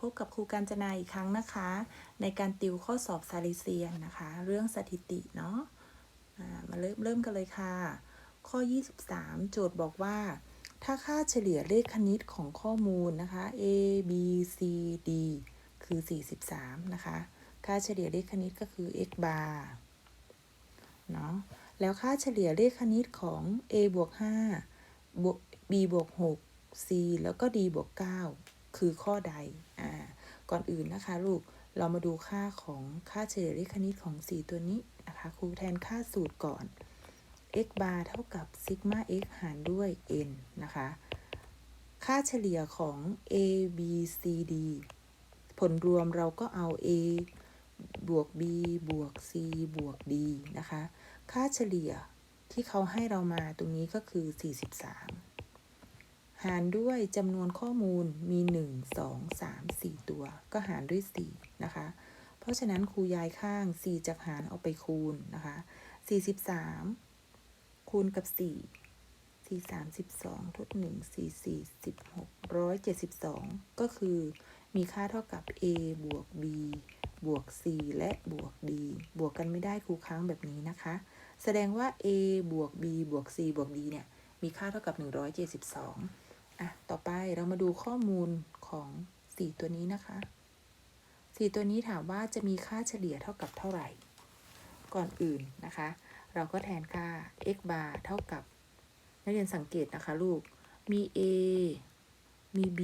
พบกับครูการจนาอีกครั้งนะคะ ในการติวข้อสอบซาลิเซียนนะคะ เรื่องสถิติเนาะมาเริ่มเริ่มกันเลยค่ะ ข้อ 23 โจทย์บอกว่า ถ้าค่าเฉลี่ยเลขคณิตของข้อมูลนะคะ a b c d คือ 43 นะคะ ค่าเฉลี่ยเลขคณิตก็คือ x bar เนาะแล้วค่าเฉลี่ยเลขคณิตของ a บวก5บวก b บวก6 c แล้วก็ d บวก9 คือข้อใด อ่า ก่อนอื่นนะคะลูก เรามาดูค่าของค่าเฉลี่ยเลขคณิตของ 4 ตัวนี้นะคะ ครูแทนค่าสูตรก่อน x bar เท่ากับซิกมา x หารด้วย n นะคะ ค่าเฉลี่ยของ a b c d ผลรวมเราก็เอา a บวก b บวก c บวก d นะคะ ค่าเฉลี่ยที่เขาให้เรามาตรงนี้ก็คือ 43 หารด้วยจำนวนข้อมูลมี 1 2 3 4 ตัว ก็หารด้วย 4 นะคะ เพราะฉะนั้นครูย้ายข้าง 4 จากหารเอาไปคูณนะคะ 43 คูณกับ 4 4 32ทด1 4 4 16 172 ก็คือมีค่าเท่ากับ a บวก b บวก c และบวก d บวกกันไม่ได้ครูค้างแบบนี้นะคะ แสดงว่า a บวก b บวก c บวก d เนี่ย มีค่าเท่ากับ 172 อะต่อไปเรามาดูข้อมูลของ 4 ตัวนี้นะคะ 4 ตัวนี้ถามว่าจะมีค่าเฉลี่ยเท่ากับเท่าไหร่ ก่อนอื่นนะคะ เราก็แทนค่า x bar เท่ากับ นักเรียนสังเกตนะคะลูก มี a มี b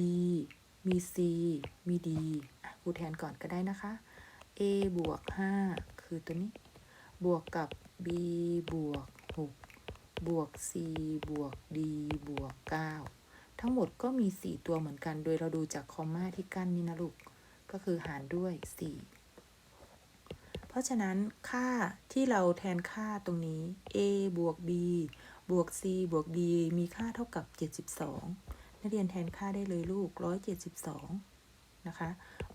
มี c มี d ครูแทนก่อนก็ได้นะคะ a บวก 5 คือตัวนี้ บวกกับ b บวก 6 บวก c บวก d บวก 9 ทั้งหมดก็มี 4 ตัวเหมือนกัน โดยเราดูจากคอมมาที่กั้นนี่นะลูก ก็คือหารด้วย 4 เพราะฉะนั้นค่าที่เราแทนค่าตรงนี้ a บวก b บวก c บวก d มีค่าเท่ากับ 72 นักเรียนแทนค่าได้เลยลูก 172 นะคะ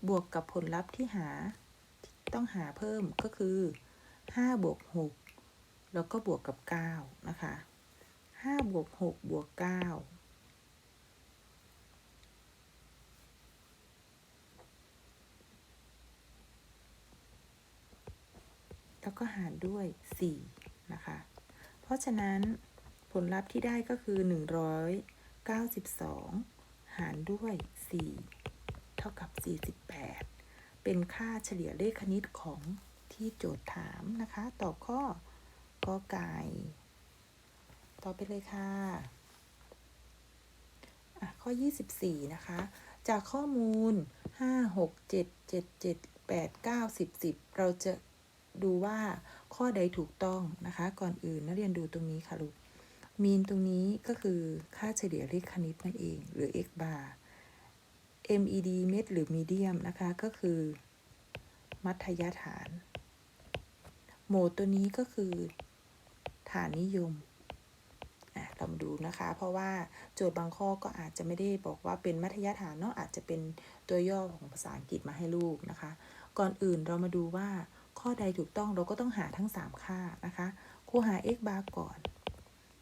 บวกกับผลลัพธ์ที่หาต้องหาเพิ่มก็คือ 5 บวก 6 แล้วก็บวกกับ 9 นะคะ 5 บวก 6 บวก 9 แล้วก็หารด้วย 4 นะคะ เพราะฉะนั้นผลลัพธ์ที่ได้ก็คือ 192 หารด้วย 4 เท่ากับ 48 เป็นค่าเฉลี่ยเลขคณิตของที่โจทย์ถามนะคะ ตอบข้อกอไก่ ต่อไปเลยค่ะอะข้อ 24 นะคะ จากข้อมูล 5 6 7 7 7 8 9 10 10 เราจะ ดูว่าข้อใดถูกต้องนะคะ ก่อนอื่นนักเรียนดูตรงนี้ค่ะลูกมีนตรงนี้ก็คือค่าเฉลี่ยเลขคณิตนั่นเอง หรือ x bar MED เม็ดหรือมีเดียมนะคะ ก็คือ มัธยฐาน โหมดตัวนี้ก็คือ ฐานนิยมอะเรามาดูนะคะ เพราะว่าโจทย์บางข้อก็อาจจะไม่ได้บอกว่าเป็นมัธยฐานเนาะอาจจะเป็นตัวย่อของภาษาอังกฤษมาให้ลูกนะคะ ก่อนอื่นเรามาดูว่า ข้อใดถูกต้องเราก็ต้องหาทั้ง 3 ค่านะคะครูหา x bar ก่อน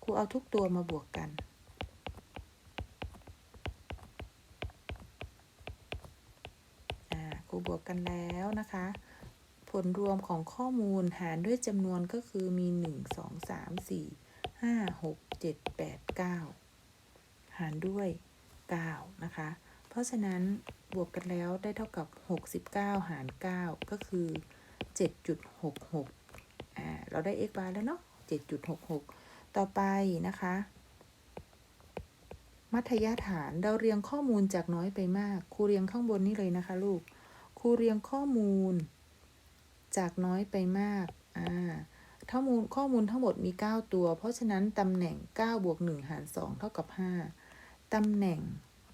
ครูเอาทุกตัวมาบวกกัน อ่าครูบวกกันแล้วนะคะ ผลรวมของข้อมูลหารด้วยจำนวนก็คือมี 1 2 3 4 5 6 7 8 9 หารด้วย 9 นะคะ เพราะฉะนั้นบวกกันแล้วได้เท่ากับ 69 หาร 9 ก็คือ 7.66อ่าเราได้ x bar แล้วเนาะ7.66 ต่อไปนะคะ มัธยฐานเราเรียงข้อมูลจากน้อยไปมาก ครูเรียงข้างบนนี่เลยนะคะลูก ครูเรียงข้อมูล จากน้อยไปมาก อ่าข้อมูลข้อมูลทั้งหมดมี 9 ตัว เพราะฉะนั้น ตำแหน่ง 9 บวก 1 หาร 2 เท่ากับ 5 ตำแหน่ง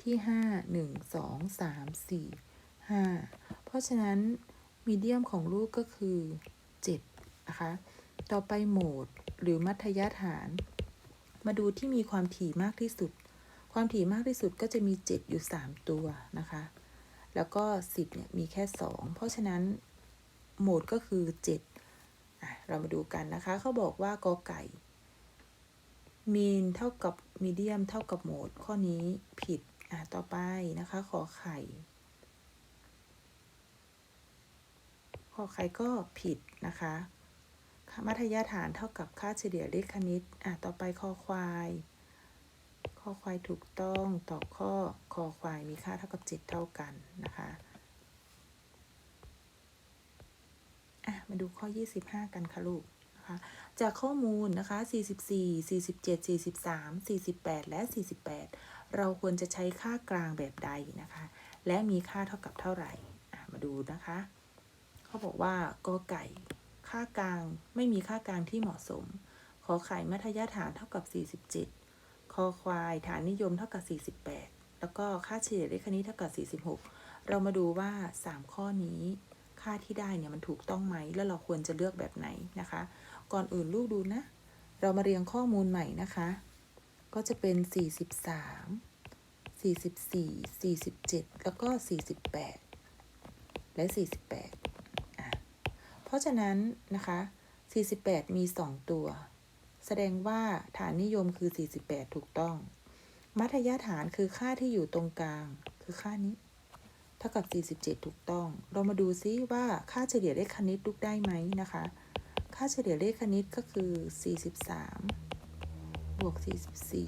ที่ 5 1 2 3 4 5 เพราะฉะนั้น มีเดียมของลูกก็คือ 7 นะคะ ต่อไปโหมดหรือมัธยฐาน มาดูที่มีความถี่มากที่สุด ความถี่มากที่สุดก็จะมี 7 อยู่ 3 ตัวนะคะ แล้วก็ 10เนี่ยมีแค่ 2 เพราะฉะนั้นโหมดก็คือ 7อะเรามาดูกันนะคะ เขาบอกว่ากอไก่ มีนเท่ากับมีเดียมเท่ากับโหมดข้อนี้ผิดอะต่อไปนะคะ ขอไข่ ขอไข่ก็ผิดนะคะมัธยฐานเท่ากับค่าเฉลี่ยเลขคณิต อะ ต่อไปคอควาย คอควายถูกต้องต่อข้อคอควายมีค่าเท่ากับ 7 เท่ากันนะคะ อะ มาดูข้อ 25 กันค่ะลูกนะคะจากข้อมูลนะคะ 44 47 43 48 และ 48 เราควรจะใช้ค่ากลางแบบใดนะคะ และมีค่าเท่ากับเท่าไหร่อะมาดูนะคะ เขาบอกว่ากอไก่ ค่ากลางไม่มีค่ากลางที่เหมาะสม ขอไข่มัธยฐานเท่ากับ 47 คอควายฐานนิยมเท่ากับ 48 แล้วก็ค่าเฉลี่ยเลขคณิตเท่ากับ 46 เรามาดูว่า 3 ข้อนี้ ค่าที่ได้เนี่ยมันถูกต้องไหม แล้วเราควรจะเลือกแบบไหนนะคะ ก่อนอื่นลูกดูนะ เรามาเรียงข้อมูลใหม่นะคะ ก็จะเป็น 43 44 47 แล้วก็ 48 และ 48 ราะฉะนั้นนะคะ 48 มี 2 ตัว แสดงว่าฐานนิยมคือ 48 ถูกต้อง มัธยฐานคือค่าที่อยู่ตรงกลาง คือค่านี้ เท่ากับ 47 ถูกต้อง เรามาดูซิว่าค่าเฉลี่ยเลขคณิตลูกได้ไหมนะคะ ค่าเฉลี่ยเลขคณิตก็คือ 43 บวก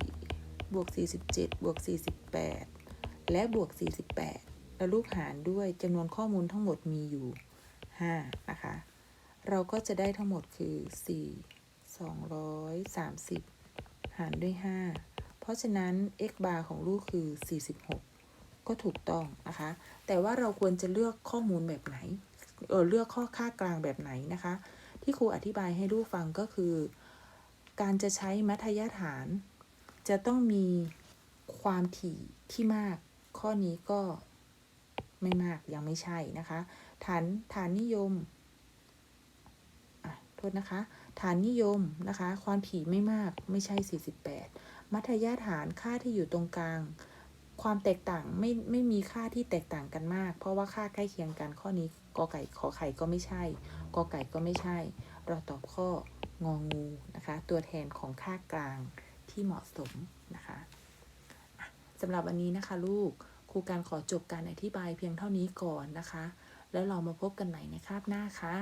44 บวก 47 บวก 48 และบวก 48 แล้วลูกหารด้วยจำนวนข้อมูลทั้งหมดมีอยู่ 5 นะคะ เราก็จะได้ทั้งหมดคือ 4 230 หารด้วย 5 เพราะฉะนั้น x bar ของลูกคือ 46 ก็ถูกต้องนะคะ แต่ว่าเราควรจะเลือกข้อมูลแบบไหน เออเลือกข้อค่ากลางแบบไหนนะคะ ที่ครูอธิบายให้ลูกฟังก็คือ การจะใช้มัธยฐาน จะต้องมีความถี่ที่มาก ข้อนี้ก็ไม่มากยังไม่ใช่นะคะ ฐานฐานนิยม โทษนะคะ ฐานนิยมนะคะ ความถี่ไม่มากไม่ใช่ 48 มัธยฐานค่าที่อยู่ตรงกลาง ความแตกต่างไม่ไม่มีค่าที่แตกต่างกันมาก เพราะว่าค่าใกล้เคียงกันข้อนี้กอไก่ขอไข่ก็ไม่ใช่กอไก่ก็ไม่ใช่ เราตอบข้ององูนะคะ ตัวแทนของค่ากลางที่เหมาะสมนะคะสำหรับวันนี้นะคะลูกครูการขอจบการอธิบายเพียงเท่านี้ก่อนนะคะ แล้วเรามาพบกันใหม่ในคาบหน้าค่ะ